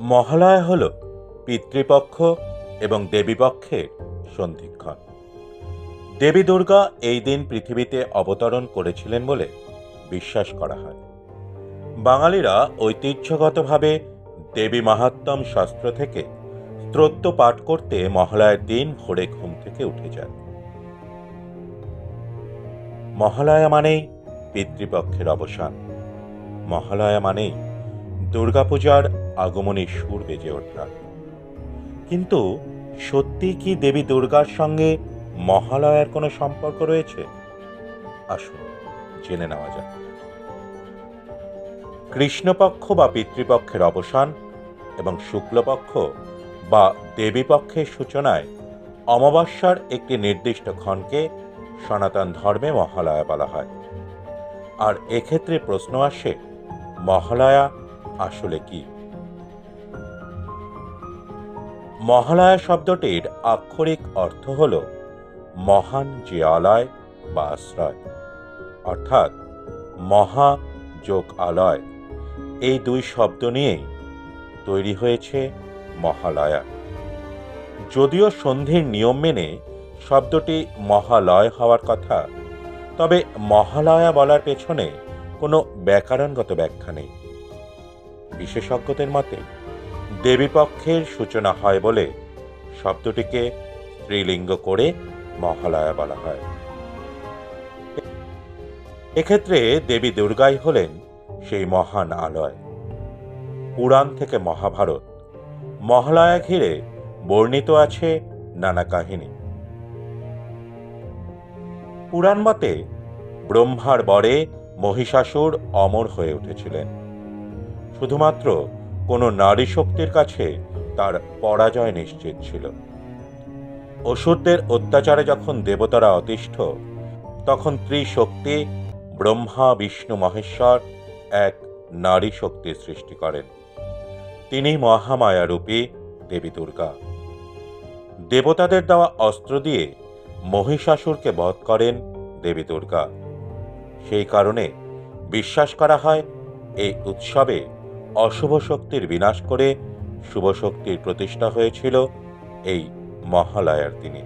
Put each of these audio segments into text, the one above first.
মহালয়া হল পিতৃপক্ষ এবং দেবীপক্ষের সন্ধিক্ষণ। দেবী দুর্গা এই দিন পৃথিবীতে অবতরণ করেছিলেন বলে বিশ্বাস করা হয়। বাঙালিরা ঐতিহ্যগতভাবে দেবী মাহাত্ম্যম শাস্ত্র থেকে স্তোত্র পাঠ করতে মহালয়ার দিন ভোরে ঘুম থেকে উঠে যান। মহালয়া মানেই পিতৃপক্ষের অবসান। মহালয়া মানেই দুর্গাপূজার আগমনী সুর বেজে ওঠা। কিন্তু সত্যি কি দেবী দুর্গার সঙ্গে মহালয়ার কোনো সম্পর্ক রয়েছে? আসুন, জেনে নেওয়া যাক। কৃষ্ণপক্ষ বা পিতৃপক্ষের অবসান এবং শুক্লপক্ষ বা দেবীপক্ষের সূচনায় অমাবস্যার একটি নির্দিষ্ট ক্ষণকে সনাতন ধর্মে মহালয়া বলা হয়। আর এক্ষেত্রে প্রশ্ন আসে, মহালয়া আসলে কি? মহালয়া শব্দটির আক্ষরিক অর্থ হল মহান যে আলয় বা আশ্রয়। অর্থাৎ মহা যোগ আলয়। এই দুই শব্দ নিয়েই তৈরি হয়েছে মহালয়া। যদিও সন্ধির নিয়ম মেনে শব্দটি মহালয় হওয়ার কথা, তবে মহালয়া বলার পেছনে কোনো ব্যাকরণগত ব্যাখ্যা নেই। বিশেষজ্ঞদের মতে দেবীপক্ষের সূচনা হয় বলে শব্দটিকে স্ত্রীলিঙ্গ করে মহালয়া বলা হয়। এক্ষেত্রে দেবী দুর্গাই হলেন সেই মহান আলয়। পুরাণ থেকে মহাভারত, মহালয়া ঘিরে বর্ণিত আছে নানা কাহিনী। পুরাণ মতে ব্রহ্মার বরে মহিষাসুর অমর হয়ে উঠেছিলেন। শুধুমাত্র কোনো নারী শক্তির কাছে তার পরাজয় নিশ্চিত ছিল। অসুরদের অত্যাচারে যখন দেবতারা অতিষ্ঠ, তখন ত্রিশক্তি, ব্রহ্মা, বিষ্ণু, মহেশ্বর এক নারী শক্তি সৃষ্টি করেন। তিনি মহামায়া রূপী দেবী দুর্গা। দেবতাদের দেওয়া অস্ত্র দিয়ে মহিষাসুরকে বধ করেন দেবী দুর্গা। সেই কারণে বিশ্বাস করা হয়, এই উৎসবে অশুভ শক্তির বিনাশ করে শুভ শক্তির প্রতিষ্ঠা হয়েছিল এই মহালয়ার দিনে।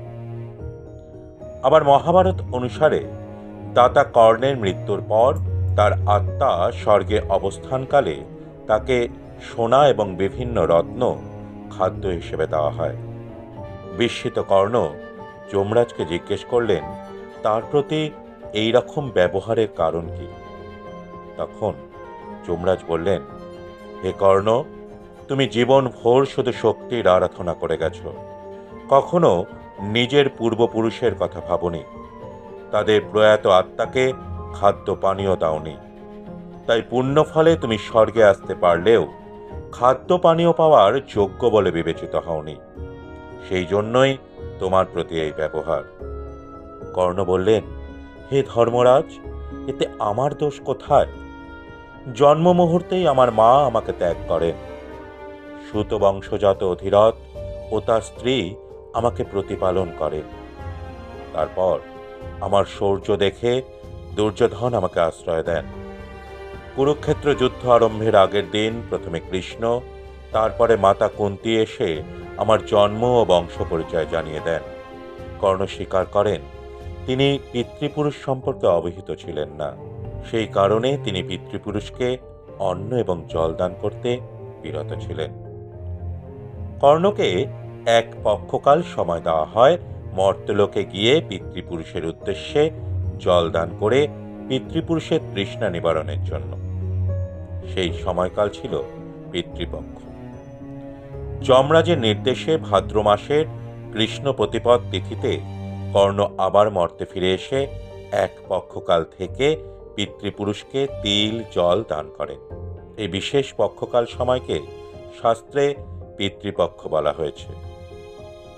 আবার মহাভারত অনুসারে দাতা কর্ণের মৃত্যুর পর তার আত্মা স্বর্গে অবস্থানকালে তাকে সোনা এবং বিভিন্ন রত্ন খাদ্য হিসেবে দেওয়া হয়। বিস্মিত কর্ণ যমরাজকে জিজ্ঞেস করলেন, তার প্রতি এই রকম ব্যবহারের কারণ কি? তখন যমরাজ বললেন হে কর্ণ, তুমি জীবন ভোর শুধু শক্তির আরাধনা করে গেছ। কখনো নিজের পূর্বপুরুষের কথা ভাবনি। তাদের প্রয়াত আত্মাকে খাদ্য পানীয় দাওনি। তাই পুণ্য ফলে তুমি স্বর্গে আসতে পারলেও খাদ্য পানীয় পাওয়ার যোগ্য বলে বিবেচিত হওনি। সেই জন্যই তোমার প্রতি এই ব্যবহার। কর্ণ বললেন, হে ধর্মরাজ, এতে আমার দোষ কোথায়? জন্ম মুহূর্তেই আমার মা আমাকে ত্যাগ করেন। সুত বংশজাত অধিরথ ও তার স্ত্রী আমাকে প্রতিপালন করেন। তারপর আমার শৌর্য দেখে দুর্যোধন আমাকে আশ্রয় দেন। কুরুক্ষেত্র যুদ্ধ আরম্ভের আগের দিন প্রথমে কৃষ্ণ, তারপরে মাতা কুন্তি এসে আমার জন্ম ও বংশ পরিচয় জানিয়ে দেন। কর্ণ স্বীকার করেন, তিনি পিতৃপুরুষ সম্পর্কে অবহিত ছিলেন না। সেই কারণে তিনি পিতৃপুরুষকে অন্ন এবং জল দান করতে বিরত ছিলেন। কর্ণকে এক পক্ষকাল সময় দেওয়া হয় মর্তলোকে গিয়ে পিতৃপুরুষের উদ্দেশ্যে জল দান করে পিতৃপুরুষের তৃষ্ণা নিবারণের জন্য। সেই সময়কাল ছিল পিতৃপক্ষ। যমরাজের নির্দেশে ভাদ্র মাসের কৃষ্ণ প্রতিপদ তিথিতে কর্ণ আবার মর্তে ফিরে এসে এক পক্ষকাল থেকে পিতৃপুরুষকে তিল, জল দান করেন এই বিশেষ পক্ষকাল সময়কে শাস্ত্রে পিতৃপক্ষ বলা হয়েছে।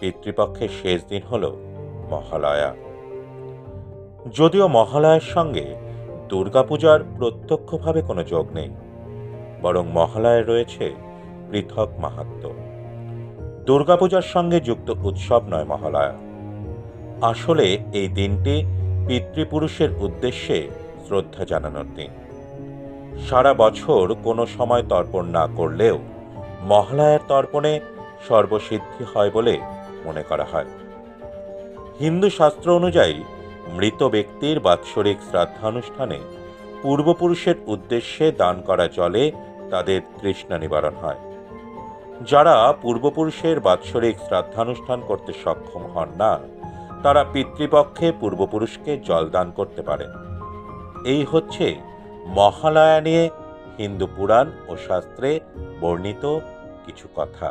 পিতৃপক্ষের শেষ দিন হল মহালয়া। যদিও মহালয়ার সঙ্গে দুর্গাপূজার প্রত্যক্ষভাবে কোনো যোগ নেই, বরং মহালয়ায় রয়েছে পৃথক মাহাত্ম্য দুর্গাপূজার সঙ্গে যুক্ত উৎসব নয় মহালয়া। আসলে এই দিনটি পিতৃপুরুষের উদ্দেশ্যে শ্রদ্ধা জানানোর দিন। সারা বছর কোনো সময় তর্পণ না করলেও মহালয়ার তর্পণে সর্বসিদ্ধি হয় বলে মনে করা হয়। হিন্দু শাস্ত্র অনুযায়ী মৃত ব্যক্তির বাৎসরিক শ্রাদ্ধানুষ্ঠানে পূর্বপুরুষের উদ্দেশ্যে দান করা জলে তাদের তৃষ্ণা নিবারণ হয়। যারা পূর্বপুরুষের বাৎসরিক শ্রাদ্ধানুষ্ঠান করতে সক্ষম হন না, তারা পিতৃপক্ষে পূর্বপুরুষকে জল দান করতে পারেন। এই হচ্ছে মহালয়া নিয়ে হিন্দু পুরাণ ও শাস্ত্রে বর্ণিত কিছু কথা।